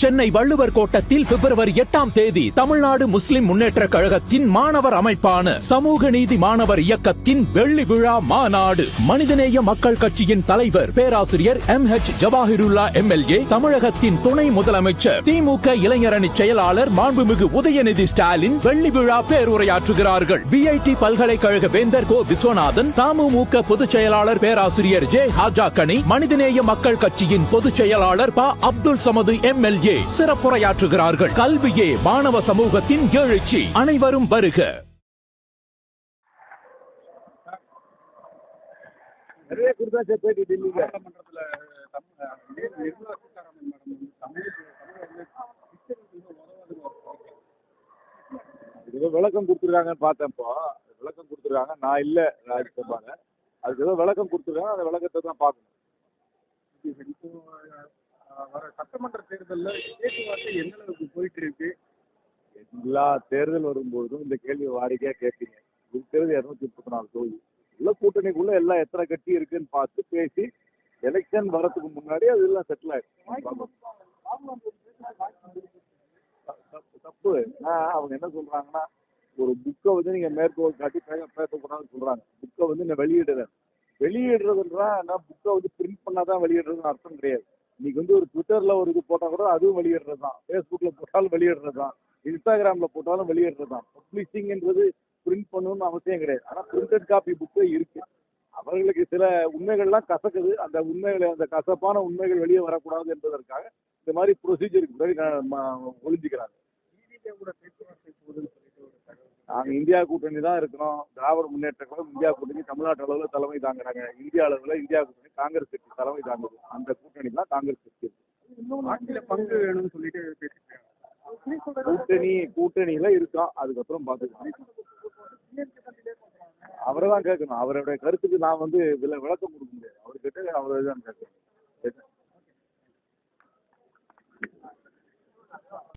சென்னை வள்ளுவர் கோட்டத்தில் பிப்ரவரி எட்டாம் தேதி தமிழ்நாடு முஸ்லிம் முன்னேற்ற கழகத்தின் மாணவர் அமைப்பான சமூக நீதி மாணவர் இயக்கத்தின் வெள்ளி விழா மாநாடு. மனிதநேய மக்கள் கட்சியின் தலைவர் பேராசிரியர் எம் ஹெச் ஜவாஹிருல்லா எம்எல்ஏ தமிழகத்தின் துணை முதலமைச்சர் திமுக இளைஞரணி செயலாளர் மாண்புமிகு உதயநிதி ஸ்டாலின் வெள்ளி விழா பேருரையாற்றுகிறார்கள். விஐடி பல்கலைக்கழக வேந்தர் கோ விஸ்வநாதன் தமுமுக பொதுச் செயலாளர் பேராசிரியர் ஜே ஹாஜாக்கனி மனிதநேய மக்கள் கட்சியின் பொதுச் செயலாளர் ப அப்துல் சமது எம்எல்ஏ சிறப்புரையாற்றுகிறார்கள். கல்வியே மாணவ சமூகத்தின் எழுச்சி. அனைவரும் வருக. நிறைய விளக்கம் கொடுத்துருக்காங்கன்னு பார்த்தேன் இப்போ. விளக்கம் கொடுத்துருக்காங்க. நான் இல்லை ராஜ்யசபால அதுக்கு ஏதோ விளக்கம் கொடுத்துருக்காங்க. அந்த விளக்கத்தை தான் பார்க்கணும். வர சட்டமன்ற தேர்தலில் பேச்சுவார்த்தை எந்த அளவுக்கு போயிட்டு இருக்கு? எல்லா தேர்தல் வரும்போதும் இந்த கேள்வி வாடிக்கையா கேட்பீங்க. இருக்கிறது இரநூத்தி முப்பத்தி நாலு தொகுதி. உள்ள கூட்டணிக்குள்ள எல்லாம் எத்தனை கட்சி இருக்குன்னு பார்த்து பேசி எலெக்ஷன் வரதுக்கு முன்னாடி அது எல்லாம் செட்டில் ஆயிடுச்சு தப்பு. தப்பு அவங்க என்ன சொல்றாங்கன்னா ஒரு புக்கை வந்து நீங்க மேற்கோள் காட்டி பேச பேசக்கூடாதுன்னு சொல்றாங்க. புக்கை வந்து நான் வெளியிடுறேன் வெளியிடுறதுன்றா நான் புக்கை வந்து பிரிண்ட் பண்ணாதான் வெளியிடுறதுன்னு அர்த்தம் கிடையாது. இன்னைக்கு வந்து ஒரு ட்விட்டர்ல ஒரு இது போட்டா கூட அதுவும் வெளியிடுறது தான் ஃபேஸ்புக்ல போட்டாலும் வெளியிடுறது தான் இன்ஸ்டாகிராம்ல போட்டாலும் வெளியிடுறது தான் பப்ளிஷிங்ன்றது பிரிண்ட் பண்ணணும்னு அவசியம் கிடையாது. ஆனா பிரிண்டட் காப்பி புக்கே இருக்கு. அவர்களுக்கு சில உண்மைகள்லாம் கசக்குது. அந்த உண்மைகளை அந்த கசப்பான உண்மைகள் வெளியே வரக்கூடாது என்பதற்காக இந்த மாதிரி ப்ரொசீஜருக்கு பிறகு நான் நாங்கள் இந்தியா கூட்டணி தான் இருக்கிறோம் திராவிட முன்னேற்ற கழகம் இந்தியா கூட்டணி தமிழ்நாட்டு அளவில் தலைமை தாங்குறாங்க இந்தியா அளவில் இந்தியா கூட்டணி காங்கிரஸ் கட்சி தலைமை தாங்குது. அந்த கூட்டணி தான் காங்கிரஸ் கட்சி. ஆட்சியில பங்கு வேணும்னு சொல்லிட்டு பேசிட்டு கூட்டணி கூட்டணியில இருக்கோம். அதுக்கப்புறம் பார்த்துக்கலாம் அவரை தான் கேட்கணும். அவருடைய கருத்துக்கு நான் வந்து விளக்கம் கொடுக்க முடியாது. அவர்கிட்ட அவரை தான் கேட்கணும்.